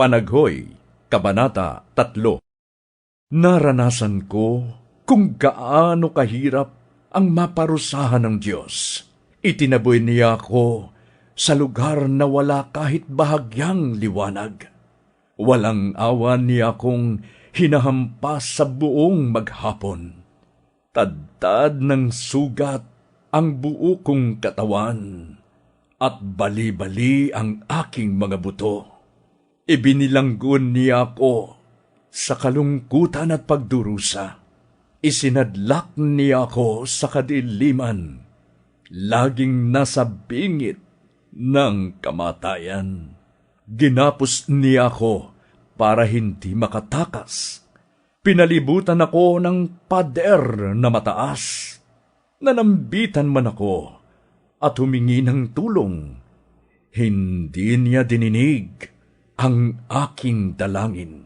Panaghoy, Kabanata 3 Naranasan ko kung gaano kahirap ang maparusahan ng Diyos. Itinaboy niya ako sa lugar na wala kahit bahagyang liwanag. Walang awa niya akong hinahampas sa buong maghapon. Tadtad ng sugat ang buo kong katawan at bali-bali ang aking mga buto. Ibinilanggon niya ako sa kalungkutan at pagdurusa. Isinadlak niya ako sa kadiliman, laging nasa bingit ng kamatayan. Ginapos niya ako para hindi makatakas. Pinalibutan ako ng pader na mataas. Nanambitan man ako at humingi ng tulong. Hindi niya dininig ang aking dalangin.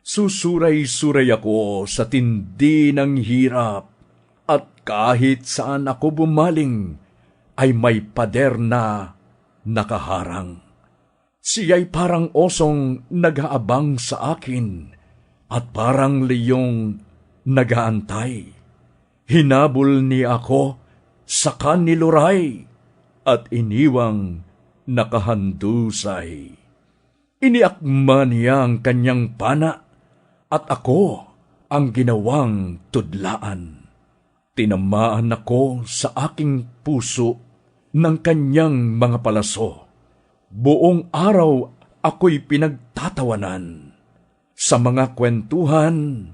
Susuray-suray ako sa tindi ng hirap at kahit saan ako bumaling ay may pader na nakaharang. Siya'y parang osong nag-aabang sa akin at parang liyong nagaantay. Hinabol niya ako sa kaniluray at iniwang nakahandusay. Iniakma niya ang kanyang pana at ako ang ginawang tudlaan. Tinamaan ako sa aking puso ng kanyang mga palaso. Buong araw ako'y pinagtatawanan. Sa mga kwentuhan,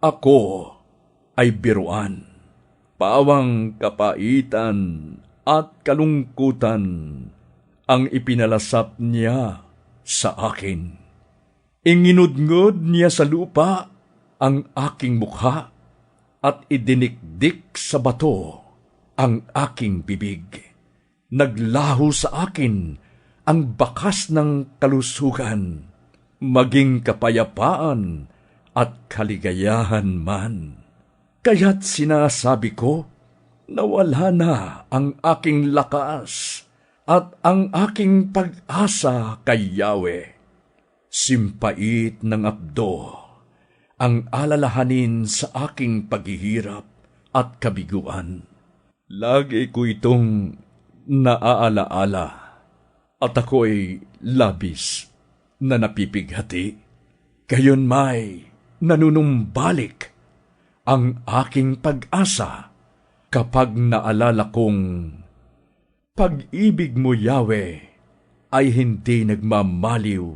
ako ay biruan. Pawang kapaitan at kalungkutan ang ipinalasap niya sa akin. Inginudngod niya sa lupa ang aking mukha at idinikdik sa bato ang aking bibig. Naglaho sa akin ang bakas ng kalusugan, maging kapayapaan at kaligayahan man. Kaya't sinasabi ko na wala na ang aking lakas at ang aking pag-asa kay Yahweh. Simpait ng abdo ang alalahanin sa aking paghihirap at kabiguan. Lagi ko itong naaalaala at ako'y labis na napipighati. Gayon may nanunumbalik ang aking pag-asa kapag naalala kong pag-ibig mo, Yahweh, ay hindi nagmamaliw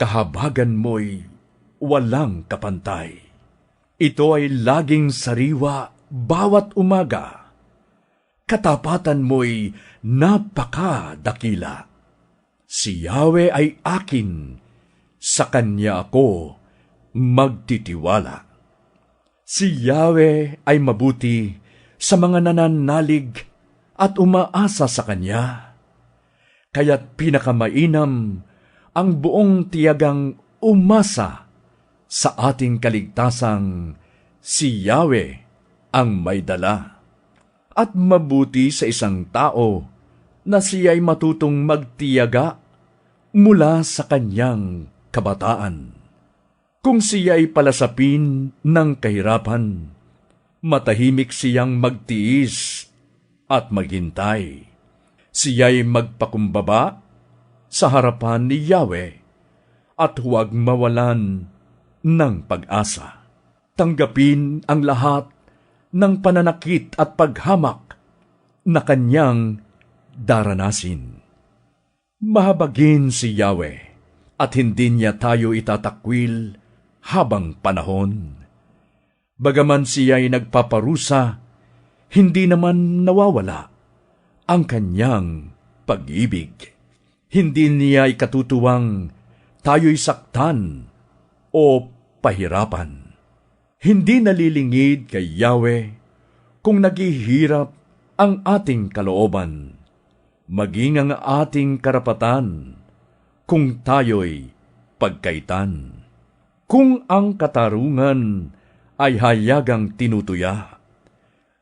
kahabagan mo'y walang kapantay. Ito ay laging sariwa bawat umaga. Katapatan mo'y napakadakila. Si Yahweh ay akin, sa Kanya ako magtitiwala. Si Yahweh ay mabuti sa mga nananalig at umaasa sa Kanya. Kaya't pinakamainam ang buong tiyagang umasa sa ating kaligtasang si Yahweh ang may dala. At mabuti sa isang tao na siya'y matutong magtiyaga mula sa kanyang kabataan. Kung siya'y palasapin ng kahirapan, matahimik siyang magtiis at maghintay. Siya'y magpakumbaba sa harapan ni Yahweh at huwag mawalan ng pag-asa. Tanggapin ang lahat ng pananakit at paghamak na kanyang daranasin. Mahabagin si Yahweh at hindi niya tayo itatakwil habang panahon. Bagaman siya'y nagpaparusa, hindi naman nawawala ang kanyang pag-ibig. Hindi niya ikatutuwang tayo'y saktan o pahirapan. Hindi nalilingid kay Yahweh kung naghihirap ang ating kalooban, maging ang ating karapatan kung tayo'y pagkaitan. Kung ang katarungan ay hayagang tinutuya,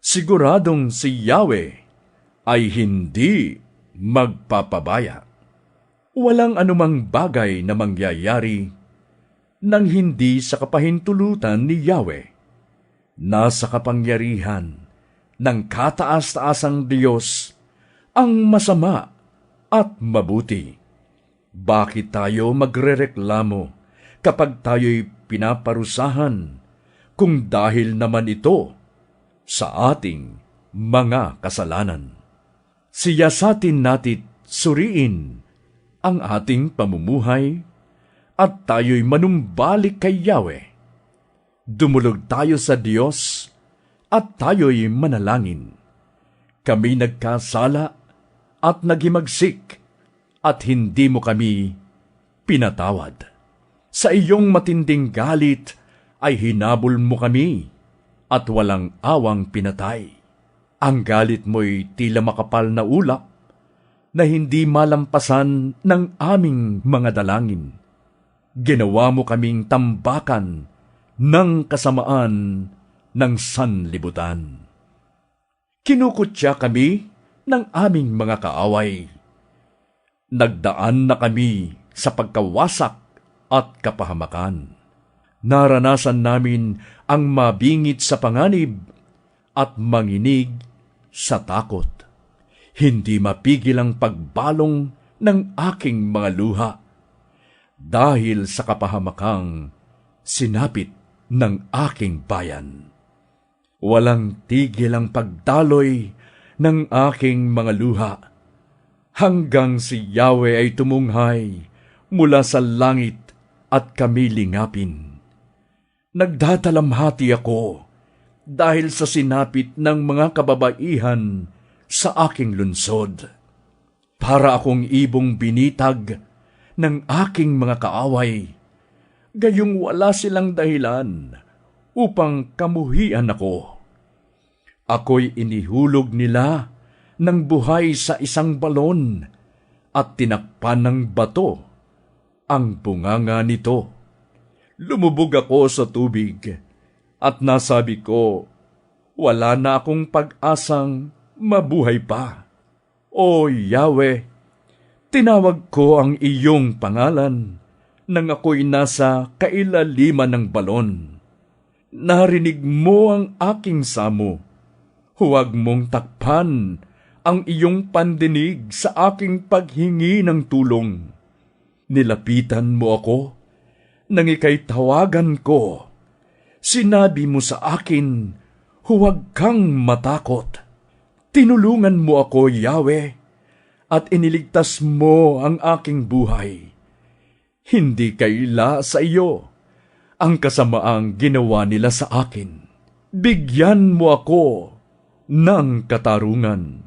siguradong si Yahweh ay hindi magpapabaya Walang anumang bagay na mangyayari nang hindi sa kapahintulutan ni Yahweh. Nasa kapangyarihan ng kataas-taasang Diyos ang masama at mabuti. Bakit tayo magrereklamo kapag tayo'y pinaparusahan kung dahil naman ito sa ating mga kasalanan? Siyasatin natin suriin ang ating pamumuhay at tayo'y manumbalik kay Yahweh. Dumulog tayo sa Diyos at tayo'y manalangin. Kami nagkasala at nagimagsik at hindi mo kami pinatawad. Sa iyong matinding galit ay hinabol mo kami at walang awang pinatay. Ang galit mo'y tila makapal na ulap na hindi malampasan ng aming mga dalangin. Ginawa mo kaming tambakan ng kasamaan ng sanlibutan. Kinukutya kami ng aming mga kaaway. Nagdaan na kami sa pagkawasak at kapahamakan. Naranasan namin ang mabingit sa panganib at manginig sa takot. Hindi mapigil ang pagbalong ng aking mga luha dahil sa kapahamakang sinapit ng aking bayan. Walang tigil ang pagdaloy ng aking mga luha hanggang si Yahweh ay tumunghay mula sa langit at kami lingapin. Nagdadalamhati ako dahil sa sinapit ng mga kababaihan sa aking lunsod. Para akong ibong binitag ng aking mga kaaway, gayong wala silang dahilan upang kamuhian ako. Ako'y inihulog nila ng buhay sa isang balon at tinakpan ng bato ang bunganga nito. Lumubog ako sa tubig at nasabi ko, wala na akong pag-asang mabuhay pa. O Yahweh, tinawag ko ang iyong pangalan nang ako'y nasa kailaliman ng balon. Narinig mo ang aking samo. Huwag mong takpan ang iyong pandinig sa aking paghingi ng tulong. Nilapitan mo ako nang ikay tawagan ko. Sinabi mo sa akin, huwag kang matakot. Tinulungan mo ako, Yahweh, at iniligtas mo ang aking buhay. Hindi kaila sa iyo ang kasamaang ginawa nila sa akin. Bigyan mo ako ng katarungan.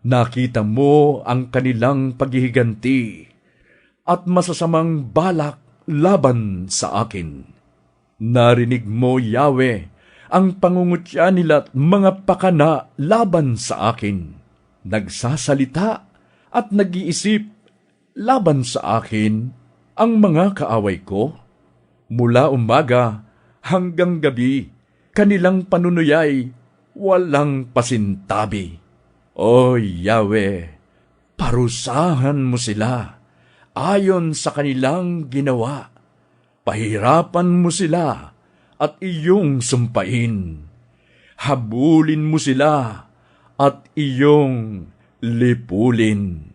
Nakita mo ang kanilang paghihiganti at masasamang balak laban sa akin. Narinig mo, Yahweh, ang pangungutya nila at mga pakana laban sa akin. Nagsasalita at nag-iisip laban sa akin ang mga kaaway ko. Mula umaga hanggang gabi, kanilang panunuyay walang pasintabi. O Yahweh, parusahan mo sila ayon sa kanilang ginawa. Pahirapan mo sila at iyong sumpain. Habulin mo sila at iyong lipulin.